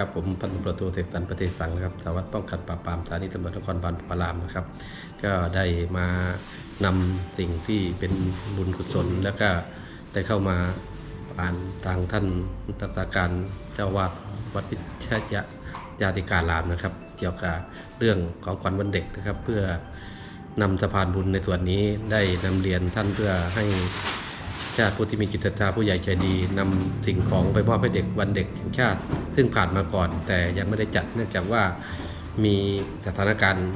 ครับผมพันตำรวจโทเสกสรรปฏิสังนะครับสารวัตรป้องกันปราบปรามสถานีตำรวจนครบาลปรามนะครับ ก็ได้มานำสิ่งที่เป็นบุญกุศล แล้วก็ได้เข้ามาอ่านทางท่านตักการเจ้าวาดวัดพิชยะญาติการามนะครับ เกี่ยวกับเรื่องของขวัญวันเด็กนะครับ เพื่อนำสะพานบุญในส่วนนี้ได้นำเรียนท่านเพื่อให้ ชาติผู้ที่มีจิตศรัทธาผู้ใหญ่ใจดีนำสิ่งของไปมอบให้เด็กวันเด็กแห่งชาติ ซึ่งผ่านมาก่อน แต่ยังไม่ได้จัดเนื่องจากว่ามีสถานการณ์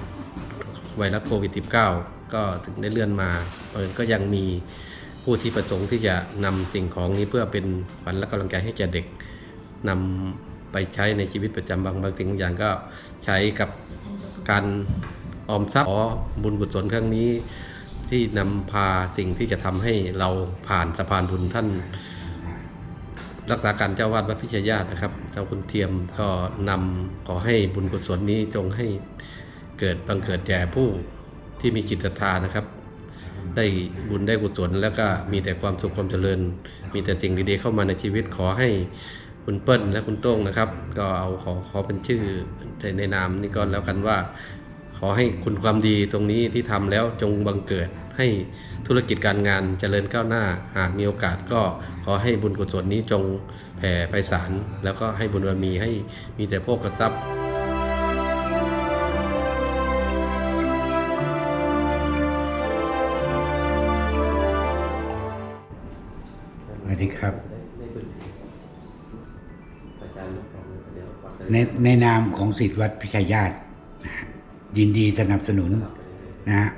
ไวรัสโควิด -19 ก็ถึงได้เลื่อนมาเออก็ยังมีผู้ที่ประสงค์ที่จะนำสิ่งของนี้เพื่อเป็นขวัญและกำลังใจให้แก่เด็กนำไปใช้ในชีวิตประจำบางบางสิ่งบางอย่างก็ใช้กับการออมทรัพย์ขอบุญกุศลครั้งนี้ ที่นำพาสิ่งที่จะทำให้เราผ่านสะพานบุญท่าน รักษาการเจ้าวาดวัดพิชยาตนะครับ เจ้าคุณเทียมก็นำขอให้บุญกุศลนี้จงให้เกิดบังเกิดแก่ผู้ที่มีจิตศรัทธานะครับ ได้บุญได้กุศลแล้วก็มีแต่ความสุขความเจริญ มีแต่สิ่งดีๆเข้ามาในชีวิตขอให้คุณเปิ้ลและคุณโต้งนะครับ ก็เอาขอขอเป็นชื่อในนามนี้ก็แล้วกันว่า ขอให้คุณความดีตรงนี้ที่ทำแล้วจงบังเกิดให้ธุรกิจการงานเจริญก้าวหน้า หากมีโอกาสก็ขอให้บุญกุศลนี้จงแผ่ไพศาลแล้วก็ให้บุญบารมีให้มีแต่โภคทรัพย์สวัสดีครับ ในในนามของสิทธิวัดพิชัยญาตินะฮะ ยินดีสนับสนุนนะฮะ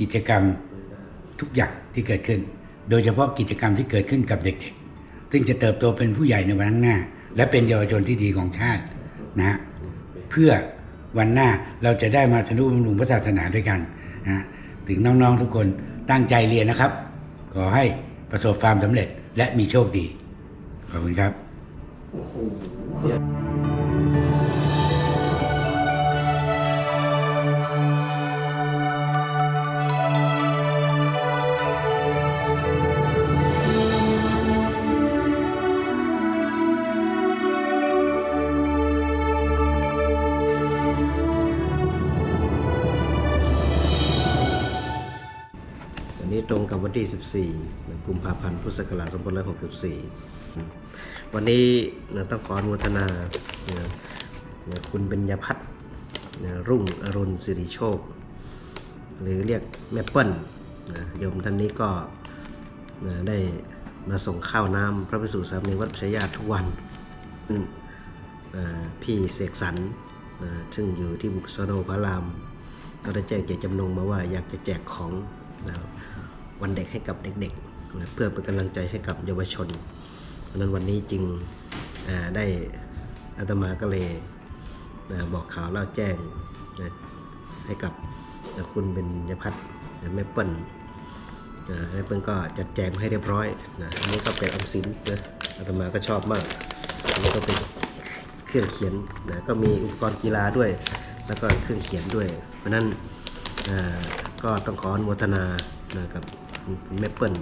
กิจกรรมทุกอย่างที่เกิดขึ้น โดยเฉพาะกิจกรรมที่เกิดขึ้นกับเด็กๆ ซึ่งจะเติบโตเป็นผู้ใหญ่ในวันข้างหน้า และเป็นเยาวชนที่ดีของชาตินะฮะเพื่อวันหน้าเราจะได้มาสนุบำรุงพระศาสนาด้วยกันนะฮะถึงน้องๆทุกคนตั้งใจเรียนนะครับ ขอให้ประสบความสำเร็จและมีโชคดี ขอบคุณครับ นี้ตรงกับวันที่ 14 กุมภาพันธ์ พุทธศักราช2564 วันนี้ต้องขออนุโมทนานะนะคุณเบญญพัฒน์นะรุ่งอรุณสิริโชค หรือเรียกแม่เปิ้ลนะโยมท่านนี้ก็นะได้มาส่งข้าวน้ำพระพิสุสามเณรวัดพระยาทุกวันพี่เสกสรรซึ่งอยู่ที่บุษโนพระราม ก็ได้แจ้งเจตจำนงมาว่าอยากจะแจกของนะ วันเด็กให้กับเด็กๆนะเพื่อเป็นกำลังใจให้กับเยาวชนเพราะนั้นวันนี้จึงได้อาตมาก็เลยนะบอกข่าวเล่าแจ้งนะให้กับนะคุณเป็นยพัฒน์แม่เปิ้ลนะแม่เปิ้ลก็จัดแจงให้เรียบร้อยนะอันนี้ก็เป็นอมสินนะอาตมาก็ชอบมากอันนี้ก็เป็นเครื่องเขียนนะก็มีอุปกรณ์กีฬาด้วย แล้วก็เครื่องเขียนด้วย เพราะนั้นก็ต้องขออนุโมทนานะกับ คุณแม่เปิ้ล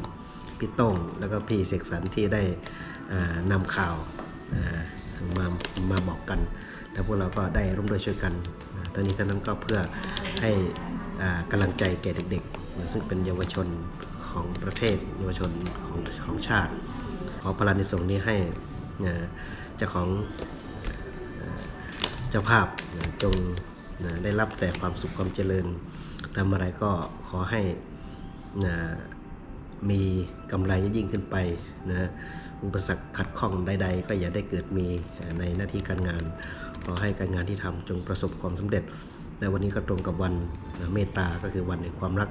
พี่ต้งแล้วก็พี่เสกสรรที่ได้นำข่าวมามาบอกกัน แล้วพวกเราก็ได้ร่วมด้วยช่วยกันตอนนี้ท่านั้นก็เพื่อให้กำลังใจแก่เด็กๆ ซึ่งเป็นเยาวชนของประเทศเยาวชนของของชาติ ขอพลานิสงนี้ให้เจ้าของเจ้าภาพจงได้รับแต่ความสุขความเจริญทำอะไรก็ขอให้ มีกำไรยิ่งขึ้นไปนะอุปสรรคขัดข้องใด ๆ ก็อย่าได้เกิดมีในหน้าที่การงาน ขอให้การงานที่ทำจงประสบความสำเร็จและวันนี้ก็ตรงกับวันนะเมตตาก็คือวันแห่งความรัก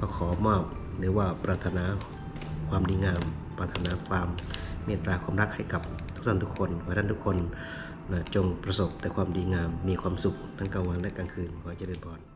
ก็ขอมอบหรือว่าปรารถนาความดีงาม ปรารถนาความเมตตาความรักให้กับทุกท่านทุกคนขอให้ท่านทุกคนนะจงประสบแต่ความดีงามมีความสุขทั้งกลางวันและกลางคืนขอเจริญพร